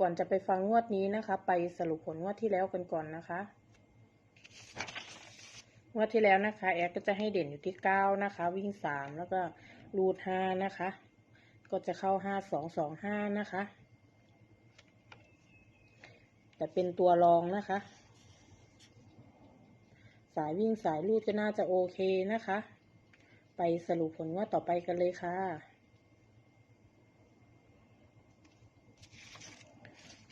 ก่อนจะไปฟังงวดนี้นะคะ ไปสรุปผลงวดที่แล้วกันก่อนนะคะ งวดที่แล้วนะคะ แอดก็จะให้เด่นอยู่ที่เก้านะคะ วิ่งสามแล้วก็รูดห้านะคะ ก็จะเข้าห้าสองสองห้านะคะ แต่เป็นตัวรองนะคะ สายวิ่งสายรูดก็น่าจะโอเคนะคะ ไปสรุปผลงวดต่อไปกันเลยค่ะ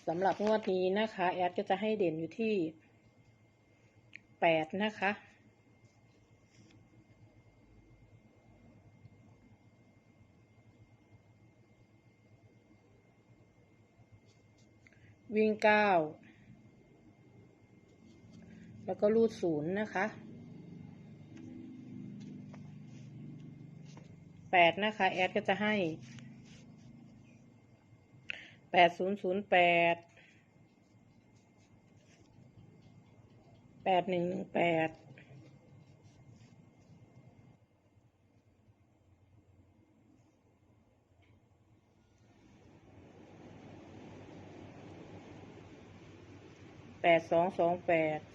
สำหรับงวดนี้นะคะ แอดก็จะให้เด่นอยู่ที่แปดนะคะ วิ่งเก้าแล้วก็รูดศูนย์นะคะแปดนะคะ แอดก็จะให้ แปดศูนย์ศูนย์แปดแปดหนึ่งหนึ่งแปดแปดสองสองแปด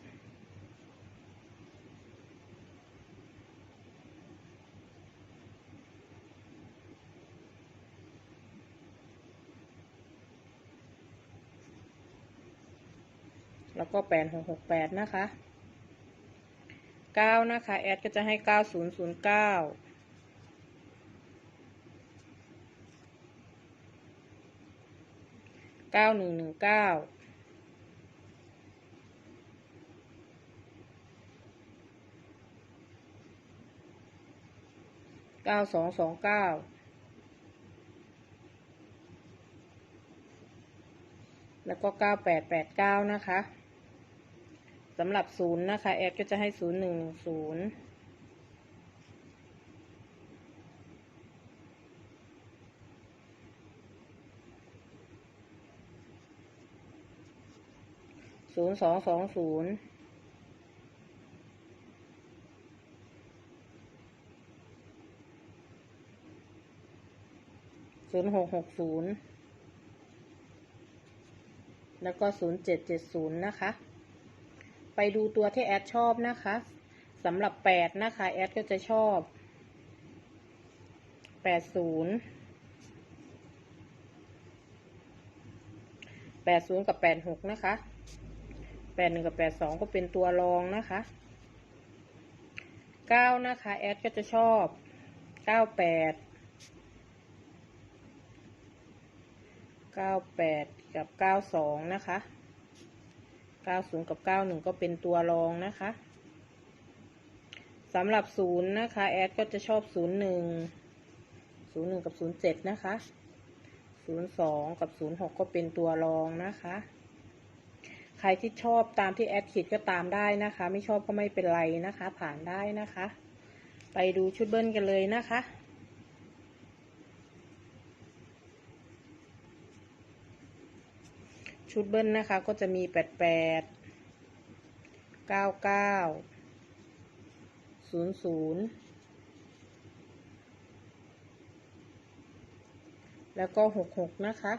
แล้วก็แปดหกหกแปดนะคะเก้านะคะแอดก็จะให้เก้าศูนย์ศูนย์เก้าเก้าหนึ่งหนึ่งเก้าเก้าสองสองเก้าแล้วก็เก้าแปดแปดเก้านะคะ สำหรับศูนย์นะคะ แอดก็จะให้ศูนย์หนึ่งศูนย์ศูนย์สองสองศูนย์ศูนย์หกหกศูนย์แล้วก็ศูนย์เจ็ดเจ็ดศูนย์นะคะ ไปดูตัวที่แอดชอบนะคะสำหรับแปดนะคะ แอดก็จะชอบแปดศูนย์แปดศูนย์กับแปดหกนะคะแปดหนึ่งกับแปดสองก็เป็นตัวรองนะคะเก้านะคะ แอดก็จะชอบเก้าแปดเก้าแปดกับเก้าสองนะคะ เก้าศูนย์กับเก้าหนึ่งก็เป็นตัวรองนะคะสำหรับศูนย์นะคะ แอดก็จะชอบศูนย์หนึ่งศูนย์หนึ่งกับศูนย์เจ็ดนะคะศูนย์สองกับศูนย์หกก็เป็นตัวรองนะคะ ใครที่ชอบตามที่แอดขีดก็ตามได้นะคะ ไม่ชอบก็ไม่เป็นไรนะคะ ผ่านได้นะคะ ไปดูชุดเบิ้ลกันเลยนะคะ ชุดเบิ้ลนะคะ ก็จะมีแปดแปดเก้าเก้าศูนย์ศูนย์แล้วก็หกหกนะคะ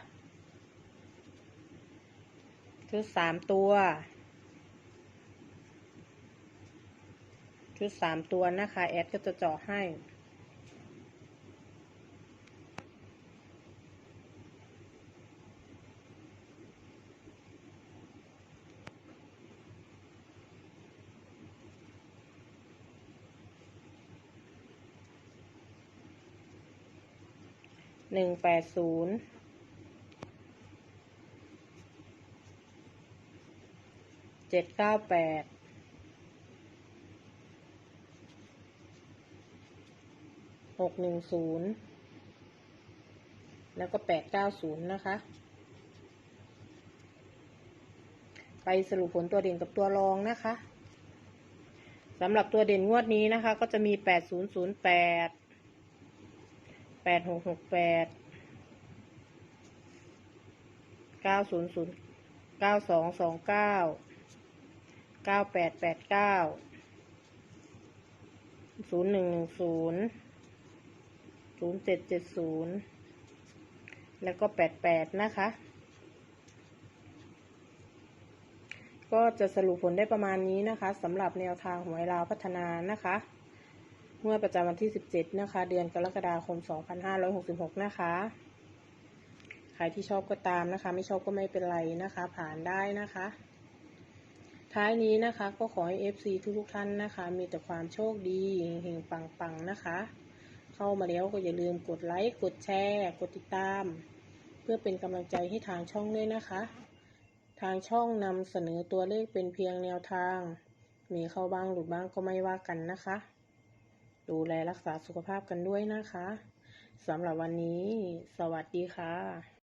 ชุดสามตัว ชุดสามตัวนะคะ แอดก็จะเจาะให้ หนึ่งแปดศูนย์เจ็ดเก้าแปดหกหนึ่งศูนย์แล้วก็แปดเก้าศูนย์นะคะ ไปสรุปผลตัวเด่นกับตัวรองนะคะสำหรับตัวเด่นงวดนี้นะคะ ก็จะมีแปดศูนย์ศูนย์แปด แปดหกหกแปดเก้าศูนย์ศูนย์เก้าสองสองเก้าเก้าแปดแปดเก้าศูนย์หนึ่งหนึ่งศูนย์ศูนย์เจ็ดเจ็ดศูนย์แล้วก็แปดแปดนะคะ ก็จะสรุปผลได้ประมาณนี้นะคะสำหรับแนวทางหวยราวพัฒนานะคะ งวดประจำวันที่ 17 นะคะ เดือนกรกฎาคม 2566 นะคะ ใครที่ชอบก็ตามนะคะ ไม่ชอบก็ไม่เป็นไรนะคะ ผ่านได้นะคะ ท้ายนี้นะคะ ก็ขอให้ FC ทุกๆท่านนะคะ มีแต่ความโชคดีเฮงปังๆนะคะ เข้ามาแล้วก็อย่าลืมกดไลค์กดแชร์ กดติดตาม เพื่อเป็นกำลังใจให้ทางช่องด้วยนะคะ ทางช่องนำเสนอตัวเลขเป็นเพียงแนวทาง มีเข้าบ้างหลุดบ้างก็ไม่ว่ากันนะคะ ดูแลรักษาสุขภาพกันด้วยนะคะสำหรับวันนี้ สวัสดีค่ะ